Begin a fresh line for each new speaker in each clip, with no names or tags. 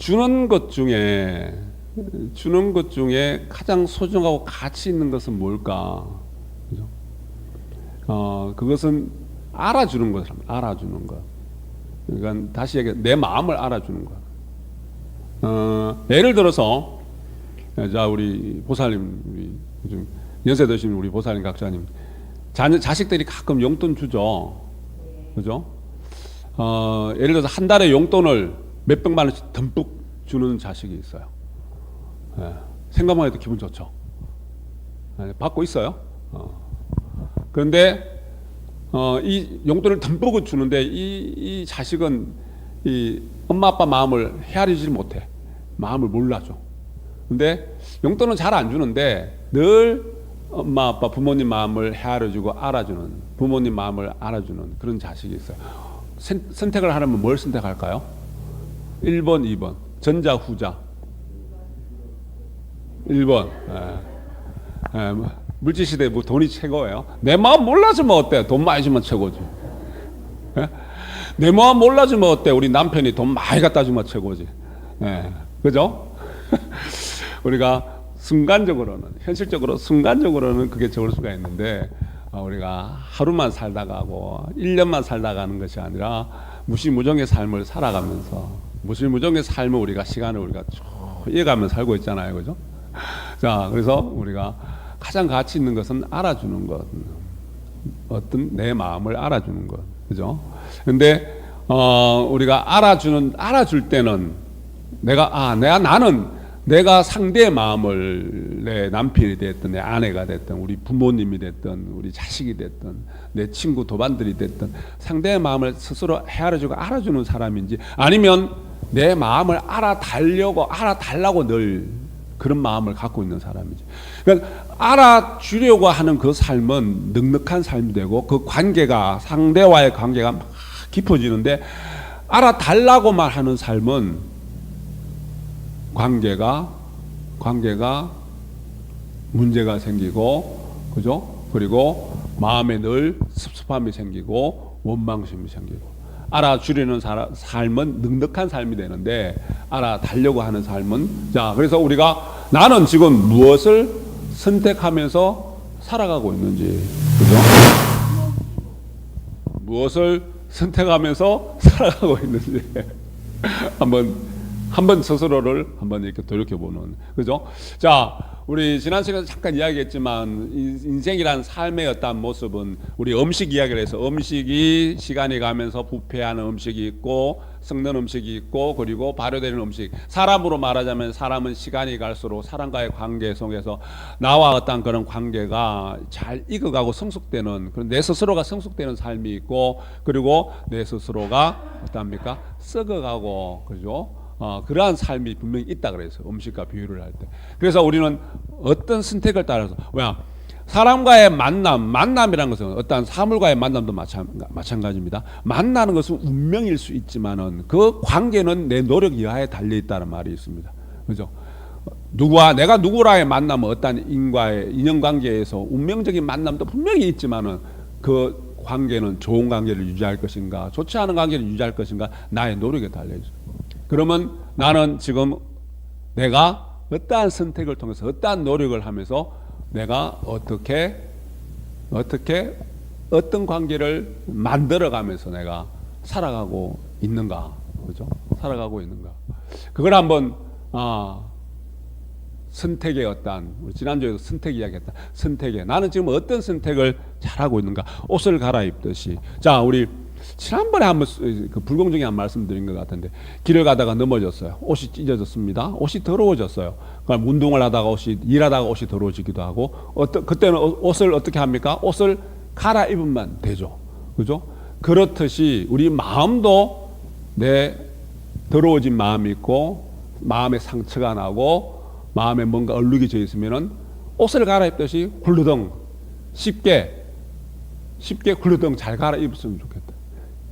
주는 것 중에 주는 것 중에 가장 소중하고 가치 있는 것은 뭘까? 그죠? 어, 그것은 알아주는 것을 알아주는 것. 그러니까 다시 얘기해 내 마음을 알아주는 것. 어, 예를 들어서 자 우리 보살님 우리 요즘 연세 드신 우리 보살님 각자님 자녀 자식들이 가끔 용돈 주죠, 그죠? 어, 예를 들어서 한 달에 용돈을 몇 백만 원씩 듬뿍 주는 자식이 있어요. 예, 생각만 해도 기분 좋죠. 예, 받고 있어요. 어. 그런데 어, 이 용돈을 듬뿍 주는데 이, 이 자식은 이 엄마 아빠 마음을 헤아리지 못해. 마음을 몰라줘. 근데 용돈은 잘 안 주는데 늘 엄마 아빠 부모님 마음을 헤아려주고 알아주는 부모님 마음을 알아주는 그런 자식이 있어요. 선, 선택을 하려면 뭘 선택할까요? 1번, 2번. 전자, 후자. 1번. 예. 예, 뭐, 물질 시대 뭐 돈이 최고예요. 내 마음 몰라주면 어때? 돈 많이 주면 최고지. 예? 내 마음 몰라주면 어때? 우리 남편이 돈 많이 갖다 주면 최고지. 예. 그죠? 우리가 순간적으로는, 현실적으로 순간적으로는 그게 좋을 수가 있는데, 어, 우리가 하루만 살다가고, 1년만 살다가는 것이 아니라, 무시무정의 삶을 살아가면서, 무시무정의 삶을 우리가 시간을 우리가 쭉 이어가며 살고 있잖아요. 그죠? 자, 그래서 우리가 가장 가치 있는 것은 알아주는 것. 어떤 내 마음을 알아주는 것. 그죠? 근데, 어, 우리가 알아주는, 알아줄 때는 내가, 아, 내가 나는 내가 상대의 마음을 내 남편이 됐든 내 아내가 됐든 우리 부모님이 됐든 우리 자식이 됐든 내 친구 도반들이 됐든 상대의 마음을 스스로 헤아려주고 알아주는 사람인지 아니면 내 마음을 알아달려고 알아달라고 늘 그런 마음을 갖고 있는 사람이지. 그러니까 알아주려고 하는 그 삶은 넉넉한 삶이 되고 그 관계가 상대와의 관계가 막 깊어지는데 알아달라고만 하는 삶은 관계가 관계가 문제가 생기고 그죠? 그리고 마음에 늘 섭섭함이 생기고 원망심이 생기고 알아주려는 사 삶은 넉넉한 삶이 되는데 알아달려고 하는 삶은 자 그래서 우리가 나는 지금 무엇을 선택하면서 살아가고 있는지 그죠? 무엇을 선택하면서 살아가고 있는지 한번 한번 스스로를 한번 이렇게 돌이켜 보는 그죠? 자, 우리 지난 시간에 잠깐 이야기했지만 인생이란 삶의 어떤 모습은 우리 음식 이야기를 해서 음식이 시간이 가면서 부패하는 음식이 있고 썩는 음식이 있고 그리고 발효되는 음식 사람으로 말하자면 사람은 시간이 갈수록 사람과의 관계 속에서 나와 어떤 그런 관계가 잘 익어가고 성숙되는 그런 내 스스로가 성숙되는 삶이 있고 그리고 내 스스로가 어떻습니까 썩어가고 그죠? 어, 그러한 삶이 분명히 있다 그래서 음식과 비유를 할 때. 그래서 우리는 어떤 선택을 따라서 왜냐 사람과의 만남, 만남이라는 것은 어떠한 사물과의 만남도 마찬, 마찬가 지입니다. 만나는 것은 운명일 수 있지만은 그 관계는 내 노력 이하에 달려 있다는 말이 있습니다. 그죠? 누구와 내가 누구라의 만남은 어떠한 인과의 인연 관계에서 운명적인 만남도 분명히 있지만은 그 관계는 좋은 관계를 유지할 것인가, 좋지 않은 관계를 유지할 것인가 나의 노력에 달려 있어요. 그러면 나는 지금 내가 어떠한 선택을 통해서 어떠한 노력을 하면서 내가 어떻게 어떻게 어떤 관계를 만들어 가면서 내가 살아가고 있는가 그죠? 살아가고 있는가. 그걸 한번 아 선택의 어떠한 우리 지난주에도 선택 이야기했다. 선택에 나는 지금 어떤 선택을 잘하고 있는가? 옷을 갈아입듯이. 자 우리 지난번에 한번 그 불공정히 한 말씀드린 것 같은데 길을 가다가 넘어졌어요. 옷이 찢어졌습니다. 옷이 더러워졌어요. 그럼 운동을 하다가 옷이 일하다가 옷이 더러워지기도 하고 어떠, 그때는 옷을 어떻게 합니까? 옷을 갈아입으면 되죠. 그죠? 그렇듯이 우리 마음도 내 더러워진 마음이 있고 마음에 상처가 나고 마음에 뭔가 얼룩이 져 있으면은 옷을 갈아입듯이 굴르덩 쉽게 쉽게 굴르덩 잘 갈아입었으면 좋겠다.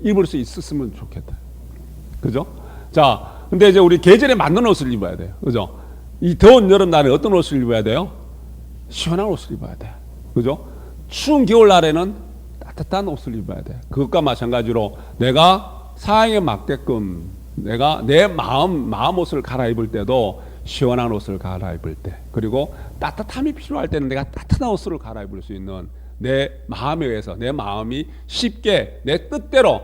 입을 수 있었으면 좋겠다. 그죠? 자, 근데 이제 우리 계절에 맞는 옷을 입어야 돼요. 그죠? 이 더운 여름날에 어떤 옷을 입어야 돼요? 시원한 옷을 입어야 돼. 그죠? 추운 겨울날에는 따뜻한 옷을 입어야 돼. 그것과 마찬가지로 내가 상황에 맞게끔 내가 내 마음 마음 옷을 갈아입을 때도 시원한 옷을 갈아입을 때 그리고 따뜻함이 필요할 때는 내가 따뜻한 옷을 갈아입을 수 있는 내 마음에 의해서 내 마음이 쉽게 내 뜻대로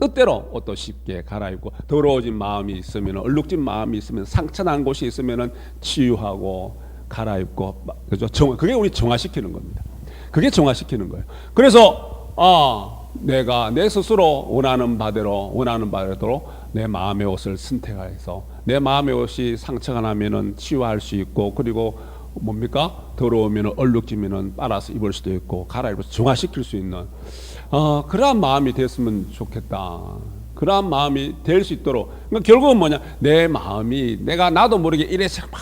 뜻대로 옷도 쉽게 갈아입고 더러워진 마음이 있으면 얼룩진 마음이 있으면 상처난 곳이 있으면 치유하고 갈아입고 그죠 정 그게 우리 정화시키는 겁니다. 그게 정화시키는 거예요. 그래서 아 내가 내 스스로 원하는 바대로 원하는 바대로 내 마음의 옷을 선택해서 내 마음의 옷이 상처가 나면은 치유할 수 있고 그리고 뭡니까? 더러우면 얼룩지면은 빨아서 입을 수도 있고 갈아입어서 정화시킬 수 있는 어, 그러한 마음이 됐으면 좋겠다. 그러한 마음이 될 수 있도록. 그러니까 결국은 뭐냐? 내 마음이 내가 나도 모르게 이래서 막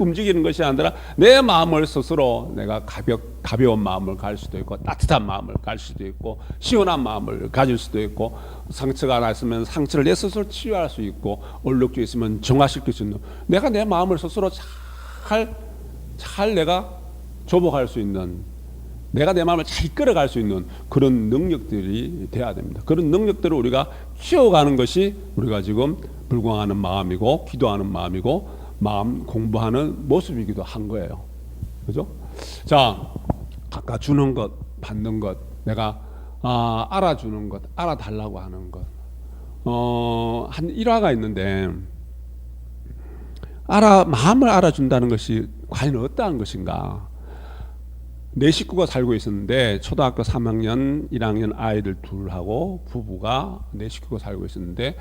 움직이는 것이 아니라 내 마음을 스스로 내가 가볍 가벼운 마음을 가질 수도 있고 따뜻한 마음을 가질 수도 있고 시원한 마음을 가질 수도 있고 상처가 났으면 상처를 내 스스로 치유할 수 있고 얼룩져 있으면 정화시킬 수 있는 내가 내 마음을 스스로 잘 잘 내가 조복할 수 있는 내가 내 마음을 잘 이끌어갈 수 있는 그런 능력들이 돼야 됩니다. 그런 능력들을 우리가 키워가는 것이 우리가 지금 불광하는 마음이고 기도하는 마음이고 마음 공부하는 모습이기도 한 거예요. 그죠? 자, 아까 주는 것, 받는 것, 내가 아, 알아주는 것, 알아달라고 하는 것. 어, 한 일화가 있는데 알아 마음을 알아준다는 것이 과연 어떠한 것인가? 내 식구가 살고 있었는데 초등학교 3학년, 1학년 아이들 둘하고 부부가 내 식구가 살고 있었는데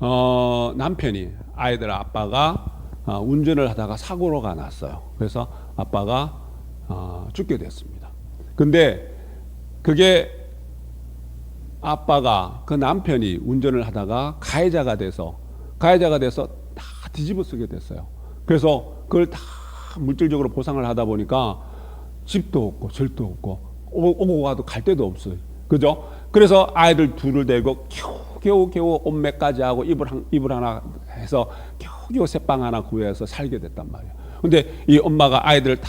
어, 남편이 아이들 아빠가 어, 운전을 하다가 사고가 났어요. 그래서 아빠가 어, 죽게 됐습니다. 근데 그게 아빠가 그 남편이 운전을 하다가 가해자가 돼서 가해자가 돼서 다 뒤집어 쓰게 됐어요. 그래서 그걸 다 물질적으로 보상을 하다 보니까 집도 없고 절도 없고 오- 오고 가도 갈 데도 없어요. 그죠? 그래서 아이들 둘을 데리고 겨우 겨우 옷매까지 하고 이불 한, 이불 하나 해서 겨우 겨우 새빵 하나 구해서 살게 됐단 말이에요. 근데 이 엄마가 아이들 다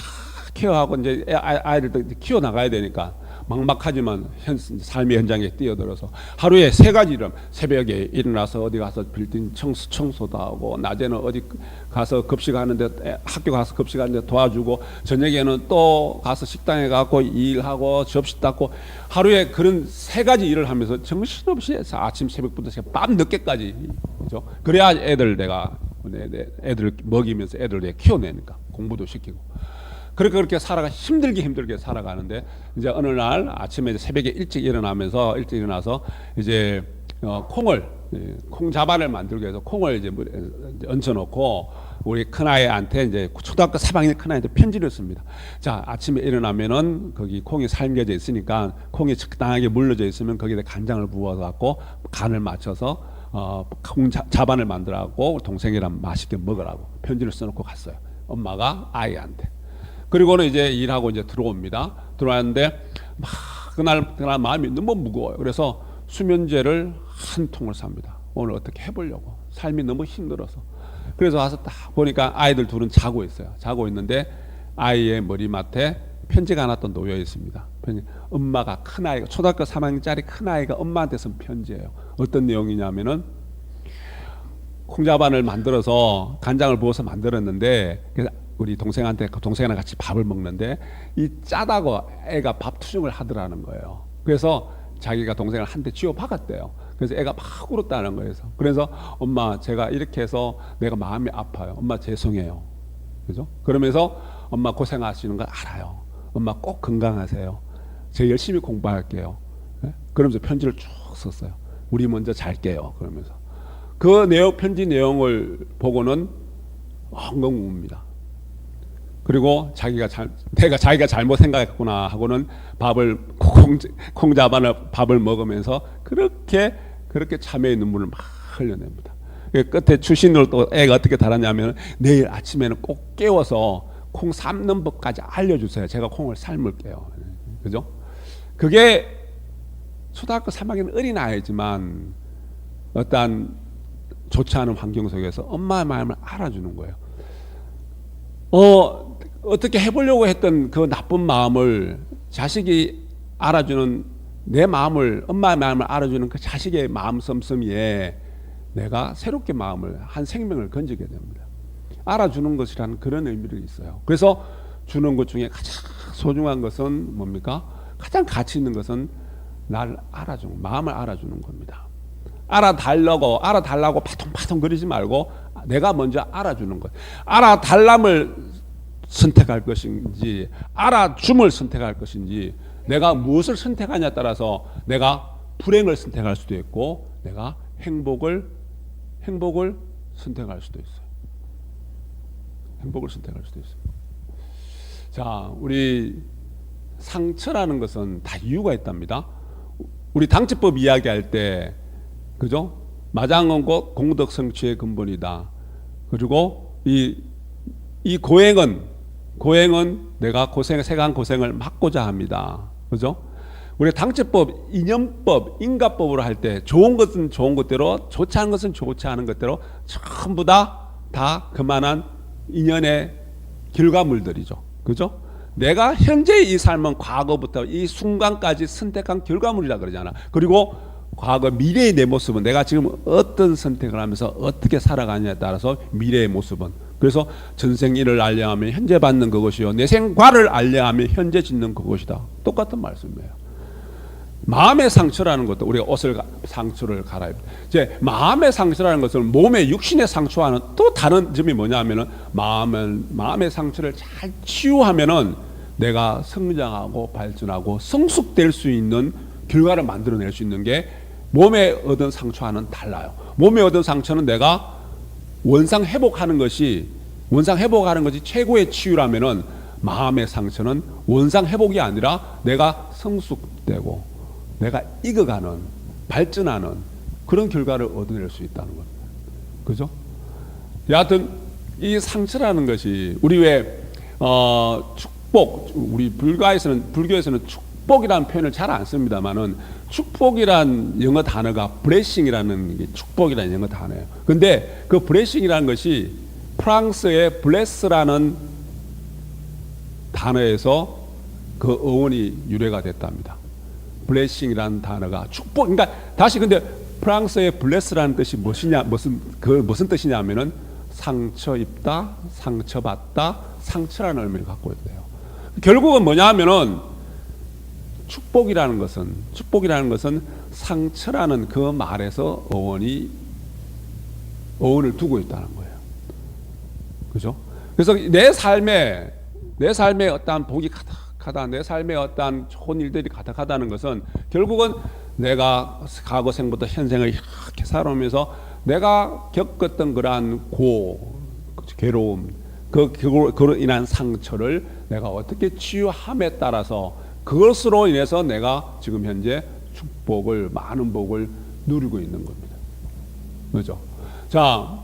케어하고 이제 애- 아이- 아이들도 이제 키워 나가야 되니까 막막하지만 현, 삶의 현장에 뛰어들어서 하루에 세 가지 일 새벽에 일어나서 어디 가서 빌딩 청소, 청소도 하고 낮에는 어디 가서 급식하는데 애- 학교 가서 급식하는데 도와주고 저녁에는 또 가서 식당에 가고 일하고 접시 닦고 하루에 그런 세 가지 일을 하면서 정신없이 해서 아침 새벽부터 밤 늦게까지 그죠? 그래야 애들 내가 내- 내 애들 먹이면서 애들 내가 키워내니까 공부도 시키고 그렇게 그렇게 살아가 힘들게 힘들게 살아가는데 이제 어느 날 아침에 새벽에 일찍 일어나면서 일찍 일어나서 이제 어, 콩을 예, 콩 자반을 만들기 위해서 콩을 이제 얹혀놓고 우리 큰 아이한테 이제 초등학교 3학년 큰 아이한테 편지를 씁니다. 자 아침에 일어나면은 거기 콩이 삶겨져 있으니까 콩이 적당하게 물러져 있으면 거기에 간장을 부어서 갖고 간을 맞춰서 어, 콩 자, 자반을 만들어갖고 동생이랑 맛있게 먹으라고 편지를 써놓고 갔어요. 엄마가 아이한테. 그리고는 이제 일하고 이제 들어옵니다. 들어왔는데 막 그날 그날 마음이 너무 무거워요. 그래서 수면제를 한 통을 삽니다. 오늘 어떻게 해보려고 삶이 너무 힘들어서 그래서 와서 딱 보니까 아이들 둘은 자고 있어요. 자고 있는데 아이의 머리맡에 편지가 하나 또 놓여 있습니다. 엄마가 큰 아이가 초등학교 3학년짜리 큰 아이가 엄마한테 쓴 편지예요. 어떤 내용이냐면은 콩자반을 만들어서 간장을 부어서 만들었는데 우리 동생한테 그 동생이랑 같이 밥을 먹는데 이 짜다고 애가 밥 투정을 하더라는 거예요. 그래서 자기가 동생을 한 대 쥐어 박았대요. 그래서 애가 막 울었다는 거예요. 그래서 엄마 제가 이렇게 해서 내가 마음이 아파요. 엄마 죄송해요. 그죠? 그러면서 엄마 고생하시는 걸 알아요. 엄마 꼭 건강하세요. 제가 열심히 공부할게요. 예? 그러면서 편지를 쭉 썼어요. 우리 먼저 잘게요. 그러면서 그 내용 편지 내용을 보고는 엉엉 웁니다. 그리고 자기가 잘 내가 자기가 잘못 생각했구나 하고는 밥을 콩 콩자반을 밥을 먹으면서 그렇게 그렇게 참회의 눈물을 막 흘려냅니다. 그 끝에 출신으로 또 애가 어떻게 달았냐면 내일 아침에는 꼭 깨워서 콩 삶는 법까지 알려주세요. 제가 콩을 삶을게요. 그죠? 그게 초등학교 3학년 어린 아이지만 어떠한 좋지 않은 환경 속에서 엄마의 마음을 알아주는 거예요. 어, 어떻게 해보려고 했던 그 나쁜 마음을 자식이 알아주는 내 마음을 엄마의 마음을 알아주는 그 자식의 마음 씀씀이에 내가 새롭게 마음을 한 생명을 건지게 됩니다. 알아주는 것이라는 그런 의미가 있어요. 그래서 주는 것 중에 가장 소중한 것은 뭡니까? 가장 가치 있는 것은 날 알아주는 마음을 알아주는 겁니다. 알아달라고 알아달라고 파통파통 거리지 말고 내가 먼저 알아주는 것. 알아달람을 선택할 것인지 알아줌을 선택할 것인지 내가 무엇을 선택하냐에 따라서 내가 불행을 선택할 수도 있고 내가 행복을 행복을 선택할 수도 있어요. 행복을 선택할 수도 있어요. 자, 우리 상처라는 것은 다 이유가 있답니다. 우리 당치법 이야기할 때 그죠? 마장은 곧 공덕 성취의 근본이다. 그리고 이, 이 고행은 고행은 내가 고생 세간 고생을 막고자 합니다. 그죠? 우리 당치법, 이념법, 인가법으로 할 때 좋은 것은 좋은 것대로 좋지 않은 것은 좋지 않은 것대로 전부 다 다 그만한 인연의 결과물들이죠. 그죠? 내가 현재 이 삶은 과거부터 이 순간까지 선택한 결과물이라 그러잖아. 그리고 과거 미래의 내 모습은 내가 지금 어떤 선택을 하면서 어떻게 살아가냐에 따라서 미래의 모습은 그래서 전생 일을 알려 하면 현재 받는 그것이요 내 생과를 알려 하면 현재 짓는 그것이다. 똑같은 말씀이에요. 마음의 상처라는 것도 우리가 옷을 가- 상처를 갈아입. 이제 마음의 상처라는 것은 몸의 육신의 상처와는 또 다른 점이 뭐냐면은 마음은 마음의 상처를 잘 치유하면은 내가 성장하고 발전하고 성숙될 수 있는 결과를 만들어낼 수 있는 게 몸에 얻은 상처와는 달라요. 몸에 얻은 상처는 내가 원상 회복하는 것이 원상 회복하는 것이 최고의 치유라면은 마음의 상처는 원상 회복이 아니라 내가 성숙되고 내가 익어가는 발전하는 그런 결과를 얻어낼 수 있다는 겁니다. 그죠? 여하튼 이 상처라는 것이 우리 왜 어, 축복 우리 불가에서는 불교에서는 축 복이라는 표현을 잘 안 씁니다만은 축복이란 영어 단어가 게 축복이라는 영어 단어예요. 근데 그 blessing이라는 것이 프랑스의 bless라는 단어에서 그 어원이 유래가 됐답니다. 블레싱이라는 단어가 축복. 그러니까 다시 근데 프랑스의 블레스라는 뜻이 무엇이냐 무슨 그 무슨 뜻이냐면은 상처 입다, 상처 받다, 상처라는 의미를 갖고 있대요. 결국은 뭐냐면은 축복이라는 것은 축복이라는 것은 상처라는 그 말에서 어원이 어원을 두고 있다는 거예요. 그죠? 그래서 내 삶에 내 삶에 어떠한 복이 가득하다, 내 삶에 어떠한 좋은 일들이 가득하다는 것은 결국은 내가 과거 생부터 현생을 이렇게 살아오면서 내가 겪었던 그러한 고, 괴로움, 그 그로 인한 상처를 내가 어떻게 치유함에 따라서 그것으로 인해서 내가 지금 현재 축복을 많은 복을 누리고 있는 겁니다. 그죠? 자,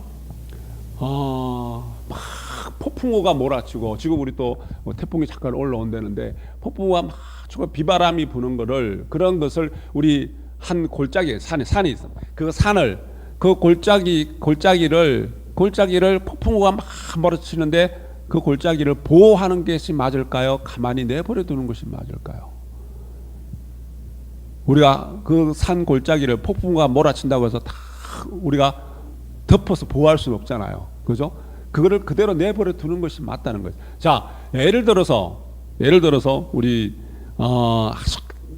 어, 막 폭풍우가 몰아치고 지금 우리 또뭐 태풍이 잠깐 올라온다는데 폭풍우가 막 비바람이 부는 거를 그런 것을 우리 한 골짜기 산에 산이 있어. 그 산을 그 골짜기 골짜기를 골짜기를 폭풍우가 막 몰아치는데 그 골짜기를 보호하는 것이 맞을까요? 가만히 내버려 두는 것이 맞을까요? 우리가 그 산 골짜기를 폭풍우가 몰아친다고 해서 다 우리가 덮어서 보호할 수는 없잖아요. 그죠? 그거를 그대로 내버려 두는 것이 맞다는 거죠. 자, 예를 들어서 예를 들어서 우리 어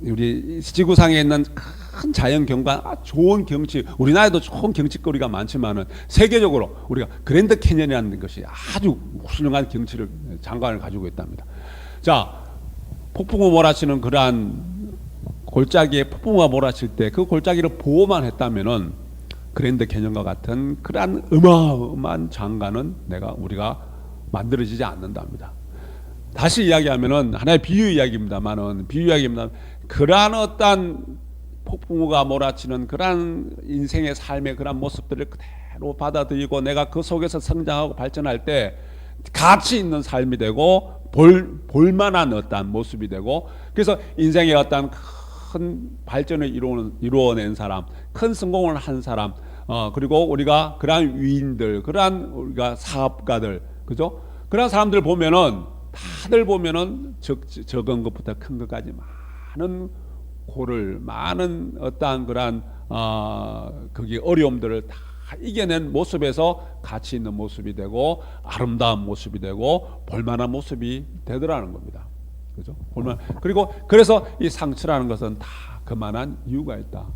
우리 지구상에 있는 큰 자연 경관, 아, 좋은 경치, 우리나라에도 좋은 경치거리가 많지만은 세계적으로 우리가 그랜드 캐년이라는 것이 아주 훌륭한 경치를 장관을 가지고 있답니다. 자, 폭풍우 몰아치는 그러한 골짜기에 폭풍우가 몰아칠 때 그 골짜기를 보호만 했다면은 그랜드 캐년과 같은 그러한 어마어마한 장관은 내가 우리가 만들어지지 않는답니다. 다시 이야기하면은 하나의 비유 이야기입니다만은 비유 이야기입니다. 그러한 어떤 폭풍우가 몰아치는 그러한 인생의 삶의 그러한 모습들을 그대로 받아들이고 내가 그 속에서 성장하고 발전할 때 가치 있는 삶이 되고 볼 볼만한 어떠한 모습이 되고 그래서 인생의 어떠한 큰 발전을 이루는, 이루어낸 사람, 큰 성공을 한 사람, 어, 그리고 우리가 그러한 위인들, 그러한 우리가 사업가들, 그죠? 그러한 사람들 보면은 다들 보면은 적, 적은 것부터 큰 것까지 많은 고를, 많은 어떠한 그러한 어, 거기 어려움들을 다 이겨낸 모습에서 가치 있는 모습이 되고 아름다운 모습이 되고 볼만한 모습이 되더라는 겁니다. 그죠? 볼만 그리고 그래서 이 상처라는 것은 다 그만한 이유가 있다.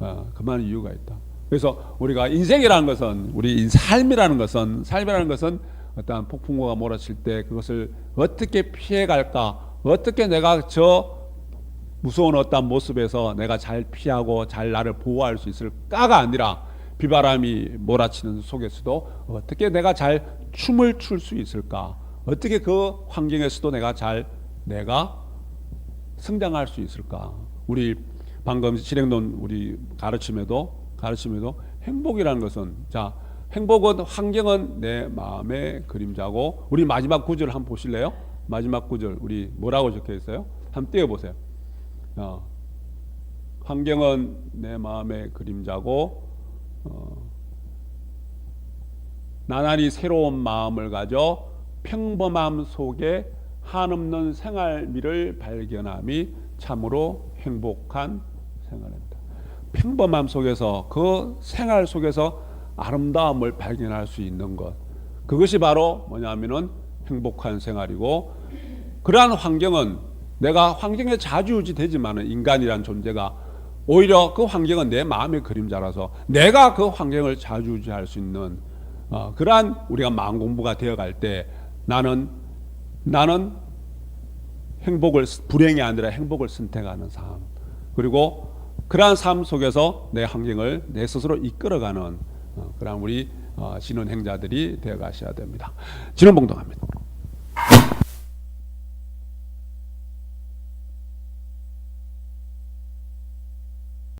어, 그만한 이유가 있다. 그래서 우리가 인생이라는 것은 우리 삶이라는 것은 삶이라는 것은 어떠한 폭풍우가 몰아칠 때 그것을 어떻게 피해갈까? 어떻게 내가 저 무서운 어떤 모습에서 내가 잘 피하고 잘 나를 보호할 수 있을까가 아니라 비바람이 몰아치는 속에서도 어떻게 내가 잘 춤을 출 수 있을까? 어떻게 그 환경에서도 내가 잘 내가 성장할 수 있을까? 우리 방금 실행론 우리 가르침에도 가르침에도 행복이라는 것은 자 행복은 환경은 내 마음의 그림자고 우리 마지막 구절 한번 보실래요? 마지막 구절 우리 뭐라고 적혀 있어요? 한번 띄워 보세요. 어, 환경은 내 마음의 그림자고 어, 나날이 새로운 마음을 가져 평범함 속에 한없는 생활미를 발견함이 참으로 행복한 생활입니다. 평범함 속에서 그 생활 속에서 아름다움을 발견할 수 있는 것 그것이 바로 뭐냐면은 행복한 생활이고 그러한 환경은 내가 환경에 자주우지 되지만은 인간이란 존재가 오히려 그 환경은 내 마음의 그림자라서 내가 그 환경을 자주우지할 수 있는 어, 그러한 우리가 마음 공부가 되어갈 때 나는 나는 행복을 불행이 아니라 행복을 선택하는 삶 그리고 그러한 삶 속에서 내 환경을 내 스스로 이끌어가는 어, 그러한 우리 어, 신혼 행자들이 되어 가셔야 됩니다. 진원봉동합니다.